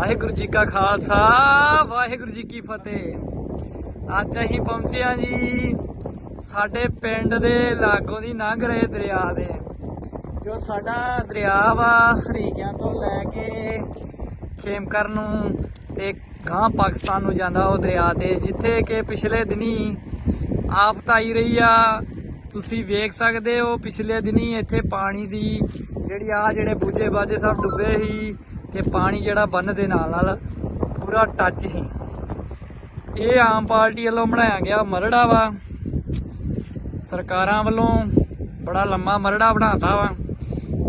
ਵਾਹਿਗੁਰੂ ਜੀ ਕਾ ਖਾਲਸਾ, ਵਾਹਿਗੁਰੂ ਜੀ ਕੀ ਫਤਿਹ। ਅੱਜ ਅਸੀਂ ਪਹੁੰਚੇ ਆ ਜੀ ਸਾਡੇ ਪਿੰਡ ਦੇ ਲਾਗੋਂ ਦੀ ਲੰਘ ਰਹੇ ਦਰਿਆ ਦੇ, ਜੋ ਸਾਡਾ ਦਰਿਆ ਵਾ ਹਰੀਕਿਆਂ ਤੋਂ ਲੈ ਕੇ ਖੇਮਕਰ ਨੂੰ ਤੇ ਗਾਂ ਪਾਕਿਸਤਾਨ ਨੂੰ ਜਾਂਦਾ ਉਹ ਦਰਿਆ ਤੇ, ਜਿੱਥੇ ਕਿ ਪਿਛਲੇ ਦਿਨੀ ਆਫਤ ਆਈ ਰਹੀ ਆ। ਤੁਸੀਂ ਵੇਖ ਸਕਦੇ ਹੋ, ਪਿਛਲੇ ਦਿਨੀ ਇੱਥੇ ਪਾਣੀ ਦੀ ਜਿਹੜੀ ਆ ਜਿਹੜੇ ਬੂਝੇ ਬਾਜੇ ਸਭ ਡੁੱਬੇ ਸੀ ਕਿ ਪਾਣੀ ਜਿਹੜਾ ਬੰਨ ਦੇ ਨਾਲ ਨਾਲ ਪੂਰਾ ਟੱਚ ਹੀ ਇਹ ਆਮ ਪਾਰਟੀ ਵੱਲੋਂ ਬਣਾਇਆ ਗਿਆ ਮਰੜਾ ਵਾ। ਸਰਕਾਰਾਂ ਵੱਲੋਂ ਬੜਾ ਲੰਮਾ ਮਰੜਾ ਬਣਾਤਾ ਵਾ।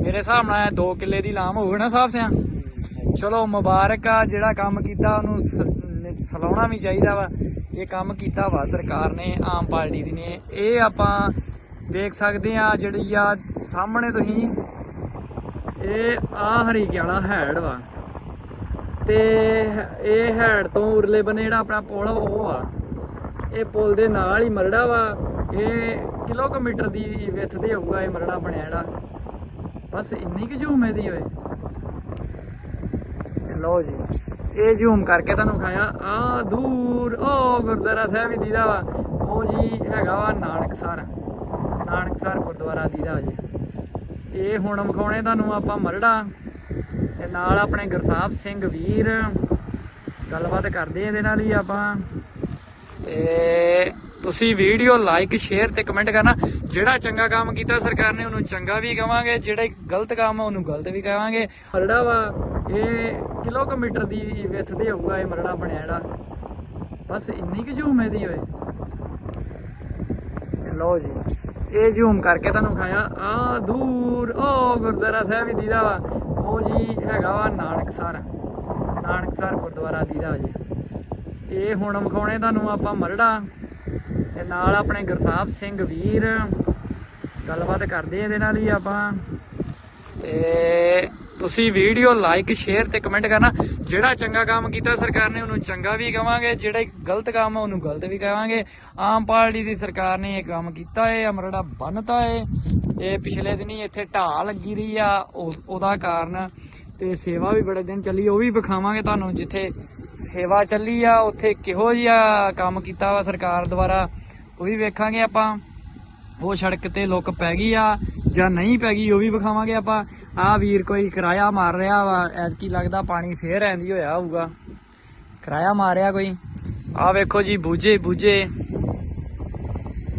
ਮੇਰੇ ਹਿਸਾਬ ਨਾਲ 2 ਕਿੱਲੇ ਦੀ ਲਾਮ ਹੋਊ ਨਾ ਸਾਹਿਬ ਸਿਆ। ਚਲੋ ਮੁਬਾਰਕ ਆ, ਜਿਹੜਾ ਕੰਮ ਕੀਤਾ ਉਹਨੂੰ ਸਲਾਉਣਾ ਵੀ ਚਾਹੀਦਾ ਵਾ। ਇਹ ਕੰਮ ਕੀਤਾ ਵਾ ਸਰਕਾਰ ਨੇ, ਆਮ ਪਾਰਟੀ ਦੀ ਨੇ। ਇਹ ਆਪਾਂ ਦੇਖ ਸਕਦੇ ਆ ਜਿਹੜੀ ਆ ਸਾਹਮਣੇ ਤੁਸੀਂ ਇਹ ਆ ਹਰੀਕੇ ਵਾਲਾ ਹੈਡ ਵਾ। ਤੇ ਇਹ ਹੈਡ ਤੋਂ ਉਰਲੇ ਬੰਨੇ ਜਿਹੜਾ ਆਪਣਾ ਪੁਲ ਉਹ ਆ। ਇਹ ਪੁਲ ਦੇ ਨਾਲ ਹੀ ਮਰੜਾ ਵਾ। ਇਹ ਕਿਲੋਮੀਟਰ ਦੀ ਵਿੱਥ ਤੇ ਹੋਊਗਾ ਇਹ ਮਰੜਾ ਬਣਿਆ ਜਿਹੜਾ। ਬਸ ਇੰਨੀ ਕਿ ਜ਼ੂਮ ਇਹਦੀ ਹੋਏ ਲਓ ਜੀ, ਇਹ ਜ਼ੂਮ ਕਰਕੇ ਤੁਹਾਨੂੰ ਖਾਇਆ ਆ ਦੂਰ ਉਹ ਗੁਰਦੁਆਰਾ ਸਾਹਿਬ ਹੀ ਦੀਦਾ ਵਾ। ਉਹ ਜੀ ਹੈਗਾ ਵਾ ਨਾਨਕਸਰ। ਨਾਨਕਸਰ ਗੁਰਦੁਆਰਾ ਦੀਦਾ ਜੀ। ਇਹ ਹੁਣ ਵਿਖਾਉਣੇ ਤੁਹਾਨੂੰ ਆਪਾਂ ਮਰੜਾ ਤੇ ਨਾਲ ਆਪਣੇ ਗੁਰਸਾਹਿਬ ਸਿੰਘ ਵੀਰ। ਗੱਲਬਾਤ ਕਰਦੇ ਇਹਦੇ ਨਾਲ ਹੀ ਆਪਾਂ। ਤੇ ਤੁਸੀਂ ਵੀਡੀਓ ਲਾਈਕ ਸ਼ੇਅਰ ਤੇ ਕਮੈਂਟ ਕਰਨਾ। ਜਿਹੜਾ ਚੰਗਾ ਕੰਮ ਕੀਤਾ ਸਰਕਾਰ ਨੇ, ਉਹਨੂੰ ਚੰਗਾ ਵੀ ਕਵਾਂਗੇ। ਜਿਹੜਾ ਗਲਤ ਕੰਮ ਆ, ਉਹਨੂੰ ਗਲਤ ਵੀ ਕਵਾਂਗੇ। ਮਰੜਾ ਵਾ, ਇਹ ਕਿਲੋਮੀਟਰ ਦੀ ਵਿੱਥ ਤੇ ਹੋਊਗਾ ਇਹ ਮਰੜਾ ਬਣਿਆ ਜਿਹੜਾ। ਬਸ ਇੰਨੀ ਕਿ ਝੂਮੇ ਦੀ ਹੋਏ। ਲਓ ਜੀ। ਇਹ ਜ਼ੂਮ ਕਰਕੇ ਤੁਹਾਨੂੰ ਖਾਇਆ ਆ ਦੂਰ, ਉਹ ਗੁਰਦੁਆਰਾ ਸਾਹਿਬ ਹੀ ਦੀਦਾ ਵਾ। ਉਹ ਜੀ ਹੈਗਾ ਵਾ ਨਾਨਕਸਰ। ਨਾਨਕਸਰ ਗੁਰਦੁਆਰਾ ਦੀਦਾ ਜੀ। ਇਹ ਹੁਣ ਵਿਖਾਉਣੇ ਤੁਹਾਨੂੰ ਆਪਾਂ ਮਰੜਾ। ਤੇ ਨਾਲ ਆਪਣੇ ਗੁਰਸਾਹਿਬ ਸਿੰਘ ਵੀਰ। ਗੱਲਬਾਤ ਕਰਦੇ ਇਹਦੇ ਨਾਲ ਹੀ ਆਪਾਂ। ਤੇ ਤੁਸੀਂ ਵੀਡੀਓ ਲਾਈਕ ਸ਼ੇਅਰ ਤੇ ਕਮੈਂਟ ਕਰਨਾ। ਜਿਹੜਾ ਚੰਗਾ ਕੰਮ ਕੀਤਾ ਸਰਕਾਰ ਨੇ, ਉਹਨੂੰ ਚੰਗਾ ਵੀ ਕਵਾਂਗੇ। ਜਿਹੜਾ ਗਲਤ ਕੰਮ ਆ, ਉਹਨੂੰ ਗਲਤ ਵੀ ਕਵਾਂਗੇ। ਆਮ ਪਾਰਟੀ ਦੀ ਸਰਕਾਰ ਨੇ ਇਹ ਕੰਮ ਕੀਤਾ ਏ, ਅਮਰੜਾ ਬੰਨਤਾ ਏ। ਇਹ ਪਿਛਲੇ ਦਿਨੀ ਇੱਥੇ ਢਾਹ ਲੱਗੀ ਰਹੀ ਆ, ਉਹ- ਉਹਦਾ ਕਾਰਨ ਤੇ ਸੇਵਾ ਵੀ ਬੜੇ ਦਿਨ ਚੱਲੀ, ਉਹ ਵੀ ਵਿਖਾਵਾਂਗੇ ਤੁਹਾਨੂੰ ਜਿੱਥੇ ਸੇਵਾ ਚੱਲੀ ਆ, ਉੱਥੇ ਕਿਹੋ ਜਿਹਾ ਕੰਮ ਕੀਤਾ ਵਾ ਸਰਕਾਰ ਦੁਆਰਾ, ਉਹ ਵੀ ਵੇਖਾਂਗੇ ਆਪਾਂ। ਉਹ ਸੜਕ ਤੇ ਲੁੱਕ ਪੈ ਗਈ ਆ ਜਾਂ ਨਹੀਂ ਪੈ ਗਈ, ਉਹ ਵੀ ਵਿਖਾਵਾਂਗੇ ਆਪਾਂ। ਆ ਵੀਰ ਕੋਈ ਕਿਰਾਇਆ ਮਾਰ ਰਿਹਾ ਵਾ, ਐਤਕੀ ਲੱਗਦਾ ਪਾਣੀ ਫੇਰ ਐਂਦੀ ਹੋਇਆ ਹੋਊਗਾ। ਕਿਰਾਇਆ ਮਾਰਿਆ ਕੋਈ। ਆ ਵੇਖੋ ਜੀ, ਬੂਝੇ ਬੂਝੇ।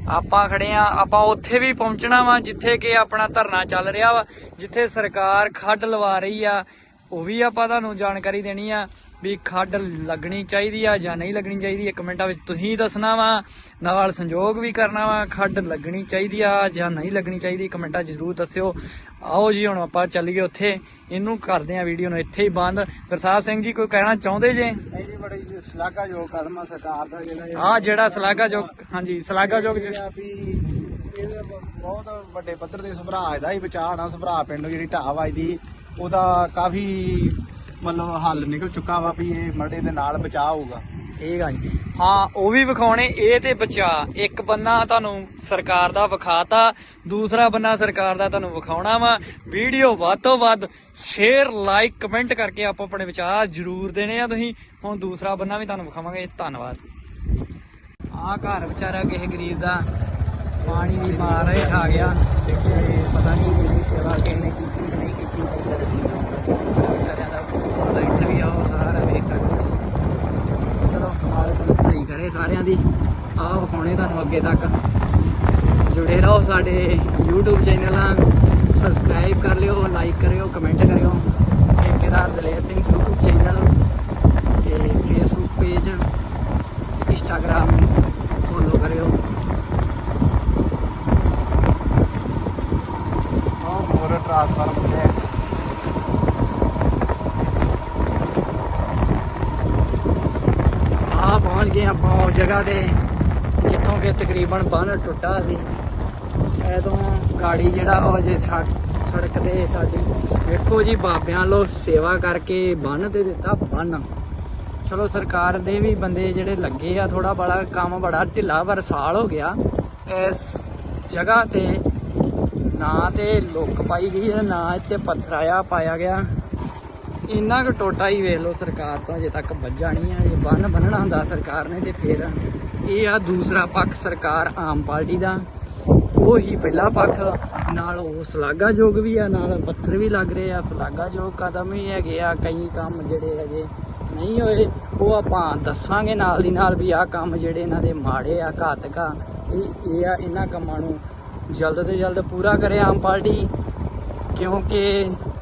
ਆਪਾਂ ਖੜੇ ਆ, ਆਪਾਂ ਉੱਥੇ ਵੀ ਪਹੁੰਚਣਾ ਵਾ, ਜਿੱਥੇ ਕਿ ਆਪਣਾ ਧਰਨਾ ਚੱਲ ਰਿਹਾ ਵਾ, ਜਿੱਥੇ ਸਰਕਾਰ ਖੱਡ ਲਵਾ ਰਹੀ ਆ। ਉਹ ਵੀ ਆਪਾਂ ਤੁਹਾਨੂੰ ਜਾਣਕਾਰੀ ਦੇਣੀ ਆ ਵੀ ਖੱਡ ਲੱਗਣੀ ਚਾਹੀਦੀ ਆ ਜਾਂ ਨਹੀਂ ਲੱਗਣੀ ਚਾਹੀਦੀ। ਇੱਕ ਮਿੰਟਾਂ ਵਿੱਚ ਤੁਸੀਂ ਦੱਸਣਾ ਵਾ ਨਾਲ ਸੰਯੋਗ ਵੀ ਕਰਨਾ ਵਾ ਖੱਡ ਲੱਗਣੀ ਚਾਹੀਦੀ ਆ ਜਾਂ ਨਹੀਂ ਲੱਗਣੀ ਚਾਹੀਦੀ। ਕਮੈਂਟਾਂ 'ਚ ਜ਼ਰੂਰ ਦੱਸਿਓ। ਆਓ ਜੀ ਹੁਣ ਆਪਾਂ ਚੱਲੀਏ ਉੱਥੇ। ਇਹਨੂੰ ਕਰਦੇ ਆ ਵੀਡੀਓ ਨੂੰ ਇੱਥੇ ਹੀ ਬੰਦ। ਗੁਰਸਾਹਿਬ ਸਿੰਘ ਜੀ ਕੋਈ ਕਹਿਣਾ ਚਾਹੁੰਦੇ ਜੇ? ਨਹੀਂ ਜੀ ਬੜੀ ਸ਼ਲਾਘਾ ਜੋ ਕਦਮ ਆ ਸਰਕਾਰ ਦਾ ਜਿਹੜਾ ਆ ਜੋ ਹਾਂਜੀ ਆ ਇਹਦੇ ਬਹੁਤ ਵੱਡੇ ਪੱਧਰ ਤੇ ਸੁਭਰਾ ਦਾ ਹੀ ਬਚਾਅ ਨਾ ਸੁਭਰਾ ਪਿੰਡ ਜਿਹੜੀ ਢਾਹ ਵੱਜਦੀ। ਉਹਦਾ ਕਾਫੀ ਮਤਲਬ ਹੱਲ ਨਿਕਲ ਚੁੱਕਾ ਵਾ ਵੀ ਇਹ ਮਰੜੇ ਦੇ ਨਾਲ ਬਚਾਅ ਹੋਊਗਾ। ਠੀਕ ਆ ਜੀ। ਹਾਂ, ਉਹ ਵੀ ਵਿਖਾਉਣੇ, ਇਹ ਤੇ ਬਚਾ ਇੱਕ ਬੰਨਾ ਤੁਹਾਨੂੰ ਸਰਕਾਰ ਦਾ ਵਿਖਾਤਾ, ਦੂਸਰਾ ਬੰਨਾ ਸਰਕਾਰ ਦਾ ਤੁਹਾਨੂੰ ਵਿਖਾਉਣਾ ਵਾ। ਵੀਡੀਓ ਵੱਧ ਤੋਂ ਵੱਧ ਸ਼ੇਅਰ ਲਾਈਕ ਕਮੈਂਟ ਕਰਕੇ ਆਪੋ ਆਪਣੇ ਵਿਚਾਰ ਜਰੂਰ ਦੇਣੇ ਆ ਤੁਸੀਂ। ਹੁਣ ਦੂਸਰਾ ਬੰਨਾ ਵੀ ਤੁਹਾਨੂੰ ਵਿਖਾਵਾਂਗੇ। ਧੰਨਵਾਦ। ਆ ਘਰ ਵਿਚਾਰਾ ਕਿਸੇ ਗਰੀਬ ਦਾ ਪਾਣੀ ਦੀ ਮਾਰ ਰਹੇ ਆ ਗਿਆ ਤੇ ਪਤਾ ਨਹੀਂ ਕਿਹਦੀ ਸੇਵਾ ਕਿਹਨੇ ਕੀਤੀ ਕਿ ਨਹੀਂ ਕੀਤੀ। ਵਿਚਾਰਿਆਂ ਦਾ ਉਹਦਾ ਇੰਟਰਵਿਊ ਆ ਸਾਰਾ ਵੇਖ ਸਕਦੇ ਹੋ। ਚਲੋ ਮਾਲਕ ਦੀ ਭਲਾਈ ਕਰੇ ਸਾਰਿਆਂ ਦੀ। ਆਹ ਵਿਖਾਉਣੇ ਤੁਹਾਨੂੰ ਅੱਗੇ ਤੱਕ। ਜੁੜੇ ਰਹੋ ਸਾਡੇ YouTube ਚੈਨਲ ਨਾਲ। ਸਬਸਕ੍ਰਾਈਬ ਕਰ ਲਿਓ ਲਾਈਕ ਕਰਿਓ ਕਮੈਂਟ ਕਰਿਓ। ਠੇਕੇਦਾਰ ਦਲੇਰ ਸਿੰਘ YouTube ਚੈਨਲ ਤੇ Facebook ਪੇਜ Instagram ਫੋਲੋ ਕਰਿਓ ਉਹ ਮੋਰ ਟ੍ਰਾਂਸਫਾਰਮ ਤੇ ਆ ਪਹੁੰਚ ਗਏ ਆਪਾਂ ਉਸ ਜਗ੍ਹਾ ਤੇ, ਜਿੱਥੋਂ ਕਿ ਤਕਰੀਬਨ ਬੰਨ ਟੁੱਟਾ ਸੀ। ਐਦੋਂ ਗਾੜੀ ਜਿਹੜਾ ਉਹ ਜੇ ਸੜਕ ਸੜਕ ਤੇ ਸਾਡੀ। ਵੇਖੋ ਜੀ ਬਾਬਿਆਂ ਲੋ ਸੇਵਾ ਕਰਕੇ ਬੰਨ ਤੇ ਦਿੱਤਾ ਬੰਨ। ਚਲੋ ਸਰਕਾਰ ਦੇ ਵੀ ਬੰਦੇ ਜਿਹੜੇ ਲੱਗੇ ਆ ਥੋੜਾ ਬੜਾ ਕੰਮ ਬੜਾ ਢਿੱਲਾ ਪਰ ਸਾਲ ਹੋ ਗਿਆ। ਇਸ ਜਗ੍ਹਾ ਤੇ ਨਾ ਤੇ ਲੁੱਕ ਪਾਈ ਗਈ ਹੈ, ਨਾ ਇੱਥੇ ਪੱਥਰਾਇਆ ਪਾਇਆ ਗਿਆ। ਇੰਨਾ ਕੁ ਟੋਟਾ ਹੀ ਵੇਖ ਲਓ ਸਰਕਾਰ ਤੋਂ ਅਜੇ ਤੱਕ ਵੱਜਾ ਨਹੀਂ ਆ ਜੇ ਬੰਨ ਬੰਨਣਾ ਹੁੰਦਾ ਸਰਕਾਰ ਨੇ ਤੇ ਫਿਰ ਇਹ ਆ ਦੂਸਰਾ ਪੱਖ ਸਰਕਾਰ ਆਮ ਪਾਰਟੀ ਦਾ। ਉਹ ਹੀ ਪਹਿਲਾ ਪੱਖ, ਨਾਲ ਉਹ ਸ਼ਲਾਘਾਯੋਗ ਵੀ ਆ, ਨਾਲ ਪੱਥਰ ਵੀ ਲੱਗ ਰਹੇ ਆ। ਸ਼ਲਾਘਾਯੋਗ ਕਦਮ ਵੀ ਹੈਗੇ ਆ, ਕਈ ਕੰਮ ਜਿਹੜੇ ਹੈਗੇ ਨਹੀਂ ਹੋਏ, ਉਹ ਆਪਾਂ ਦੱਸਾਂਗੇ ਨਾਲ ਦੀ ਨਾਲ ਵੀ ਆਹ ਕੰਮ ਜਿਹੜੇ ਇਹਨਾਂ ਦੇ ਮਾੜੇ ਆ, ਘਾਤਕ ਆ, ਇਹ ਇਹ ਆ ਇਹਨਾਂ ਕੰਮਾਂ ਨੂੰ ਜਲਦ ਤੋਂ ਜਲਦ ਪੂਰਾ ਕਰੇ ਆਮ ਪਾਰਟੀ ਕਿਉਂਕਿ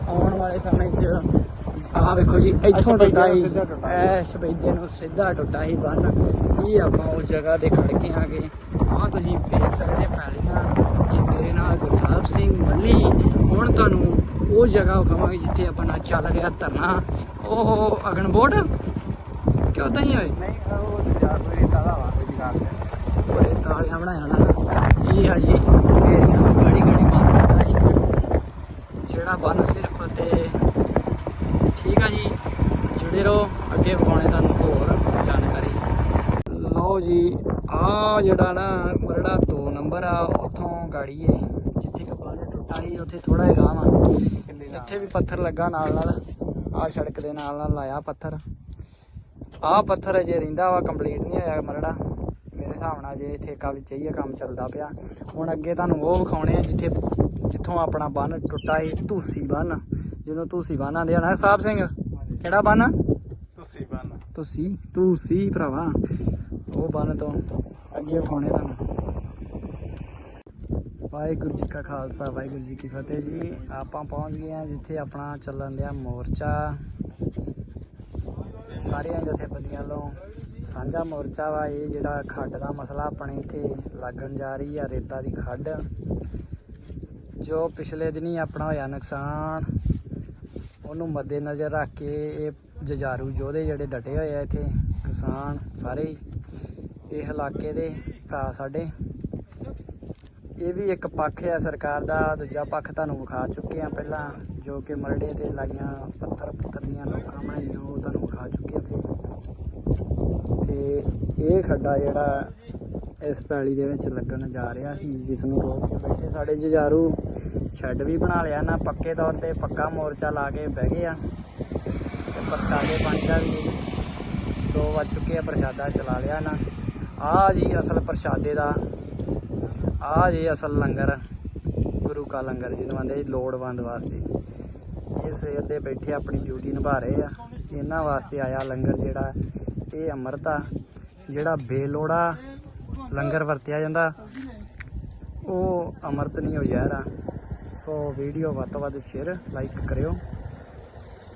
ਆਉਣ ਵਾਲੇ ਸਮੇਂ 'ਚ ਆਹ ਵੇਖੋ ਜੀ ਇੱਥੋਂ ਟੁੱਟਾ ਹੀ ਐ ਸਬੈਦੇ ਨੂੰ ਸਿੱਧਾ ਟੁੱਟਾ ਹੀ ਬੰਨ ਇਹ ਆਪਾਂ ਉਸ ਜਗ੍ਹਾ ਤੇ ਖੜ ਕੇ ਆਗੇ। ਆਹ ਤੁਸੀਂ ਵੇਖ ਸਕਦੇ ਪੈਲੀਆਂ ਇਹ ਮੇਰੇ ਨਾਲ ਗੁਰਸਾਹਿਬ ਸਿੰਘ ਮੱਲੀ ਹੁਣ ਤੁਹਾਨੂੰ ਉਹ ਜਗ੍ਹਾ ਵਿਖਾਵਾਂਗੇ ਜਿੱਥੇ ਆਪਣਾ ਚੱਲ ਰਿਹਾ ਧਰਨਾ। ਉਹ ਅਗਨਬੋਰਡ ਕਿਉਂ ਤਾਂ ਹੀ ਹੋਏ ਨਹੀਂ ਉਹ ਯਾਰ ਕੋਈ ਦਾ ਵਾ ਕੋਈ ਜਗਾੜ ਤੇ ਬੜੇ ਤਾਲੀਆਂ ਬਣਾਇਆ ਨਾ ਇਹ ਆ ਜੀ ਏਰੀਆ ਤੋਂ ਗਾੜੀ ਗਾੜੀ ਬੰਨ ਹੁੰਦਾ ਸੀ ਜਿਹੜਾ ਬੰਨ ਸਿਰਫ ਤੇ ਠੀਕ ਆ ਜੀ ਜੁੜੇ ਰਹੋ ਵਿਖਾਉਣੇ ਤੁਹਾਨੂੰ ਹੋਰ ਜਾਣਕਾਰੀ। ਲਓ ਜੀ ਆ ਜਿਹੜਾ ਨਾ ਮਰੜਾ 2 ਨੰਬਰ ਆ ਉੱਥੋਂ ਗਾੜੀ ਏ। ਜਿੱਥੇ ਕਿ ਬੰਨ ਟੁੱਟਾ ਸੀ ਉੱਥੇ ਥੋੜਾ ਜਿਹਾ ਗਾਂ ਵਾ। ਇੱਥੇ ਵੀ ਪੱਥਰ ਲੱਗਾ ਨਾਲ ਨਾਲ। ਆ ਸੜਕ ਦੇ ਨਾਲ ਨਾਲ ਲਾਇਆ ਪੱਥਰ। ਆਹ ਪੱਥਰ ਅਜੇ ਰਹਿੰਦਾ ਵਾ ਕੰਪਲੀਟ ਨਹੀਂ ਹੋਇਆ ਮਰੜਾ। ਮੇਰੇ ਹਿਸਾਬ ਨਾਲ ਜੇ ਠੇਕਾ ਵਿੱਚ ਹੀ ਆ ਕੰਮ ਚੱਲਦਾ ਪਿਆ। ਹੁਣ ਅੱਗੇ ਤੁਹਾਨੂੰ ਉਹ ਵਿਖਾਉਣੇ ਆ ਜਿੱਥੇ ਜਿੱਥੋਂ ਆਪਣਾ ਬੰਨ ਟੁੱਟਾ ਸੀ ਧੂਸੀ ਬੰਨ। ਜਦੋਂ ਧੂਸੀ ਬੰਨ ਆਂਦੇ ਆ ਨਾ ਸਾਹਿਬ ਸਿੰਘ ਕਿਹੜਾ ਬੰਨ? ਬੰਨ ਤੁਸੀਂ ਭਰਾਵਾ। ਉਹ ਬੰਨ ਤੋਂ ਅੱਗੇ ਵਿਖਾਉਣੇ ਤੁਹਾਨੂੰ। ਵਾਹਿਗੁਰੂ ਜੀ ਕਾ ਖਾਲਸਾ, ਵਾਹਿਗੁਰੂ ਜੀ ਕੀ ਫਤਿਹ ਜੀ। ਆਪਾਂ ਪਹੁੰਚ ਗਏ ਆ ਜਿੱਥੇ ਆਪਣਾ ਚੱਲਣ ਦਿਆ ਮੋਰਚਾ। ਸਾਰੀਆਂ ਜਥੇਬੰਦੀਆਂ ਵੱਲੋਂ ਸਾਂਝਾ ਮੋਰਚਾ ਵਾ, ਇਹ ਜਿਹੜਾ ਖੱਡ ਦਾ ਮਸਲਾ ਆਪਣੇ ਇੱਥੇ ਲੱਗਣ ਜਾ ਰਹੀ ਆ, ਰੇਤਾ ਦੀ ਖੱਡ। ਜੋ ਪਿਛਲੇ ਦਿਨੀ ਆਪਣਾ ਹੋਇਆ ਨੁਕਸਾਨ, ਉਹਨੂੰ ਮੱਦੇ ਨਜ਼ਰ ਰੱਖ ਕੇ ਇਹ ਜੁਝਾਰੂ ਯੋਧੇ ਜਿਹੜੇ ਡਟੇ ਹੋਏ ਆ ਇੱਥੇ, ਕਿਸਾਨ ਸਾਰੇ ਇਹ ਇਲਾਕੇ ਦੇ ਭਰਾ ਸਾਡੇ। ਇਹ ਵੀ ਇੱਕ ਪੱਖ ਹੈ ਸਰਕਾਰ ਦਾ, ਦੂਜਾ ਪੱਖ ਤੁਹਾਨੂੰ ਵਿਖਾ ਚੁੱਕੇ ਆ ਪਹਿਲਾਂ, ਜੋ ਕਿ ਮਰੜੇ ਤੇ ਲਾਈਆਂ ਪੱਥਰ ਪੁੱਤਰ ਦੀਆਂ ਲੋਕਾਂ ਬਣਾਈਆਂ, ਉਹ ਤੁਹਾਨੂੰ ਵਿਖਾ ਚੁੱਕੇ ਇੱਥੇ। ਤੇ ਇਹ ਖੱਡਾ ਜਿਹੜਾ ਇਸ ਪੈਲੀ ਦੇ ਵਿੱਚ ਲੱਗਣ ਜਾ ਰਿਹਾ ਸੀ, ਜਿਸ ਨੂੰ ਰੋਕ ਕੇ ਬੈਠੇ ਸਾਡੇ ਜੁਝਾਰੂ, ਸ਼ੈੱਡ ਵੀ ਬਣਾ ਲਿਆ ਨਾ ਪੱਕੇ ਤੌਰ ਤੇ ਪੱਕਾ ਮੋਰਚਾ ਲਾ ਕੇ ਬਹਿ ਗਏ ਆ। ਤੇ ਪੱਕਾ ਪਾਣੀ ਦਾ ਵੀ ਦੋ ਵੱਜ ਚੁੱਕੇ ਆ, ਪ੍ਰਸ਼ਾਦਾ ਚਲਾ ਲਿਆ ਨਾ। ਆ ਜੀ ਅਸਲ ਪ੍ਰਸ਼ਾਦੇ ਦਾ। ਆ ਜੀ ਅਸਲ ਲੰਗਰ। ਗੁਰੂ ਕਾ ਲੰਗਰ ਜਿਹਨੂੰ ਆਂਦੇ ਲੋੜਵੰਦ ਵਾਸਤੇ। ਇਹ ਸਵੇਰ ਦੇ ਬੈਠੇ ਆਪਣੀ ਡਿਊਟੀ ਨਿਭਾ ਰਹੇ ਆ। ਇਹਨਾਂ ਵਾਸਤੇ ਆਇਆ ਲੰਗਰ ਜਿਹੜਾ, ਇਹ ਅੰਮ੍ਰਿਤ ਆ, ਜਿਹੜਾ ਬੇਲੋੜਾ ਲੰਗਰ ਵਰਤਿਆ ਜਾਂਦਾ। ਉਹ ਅੰਮ੍ਰਿਤ ਨਹੀਂ ਹੋ ਜ਼ਹਿਰ ਆ। ਸੋ ਵੀਡੀਓ ਵੱਧ ਤੋਂ ਵੱਧ ਸ਼ੇਅਰ ਲਾਈਕ ਕਰਿਓ।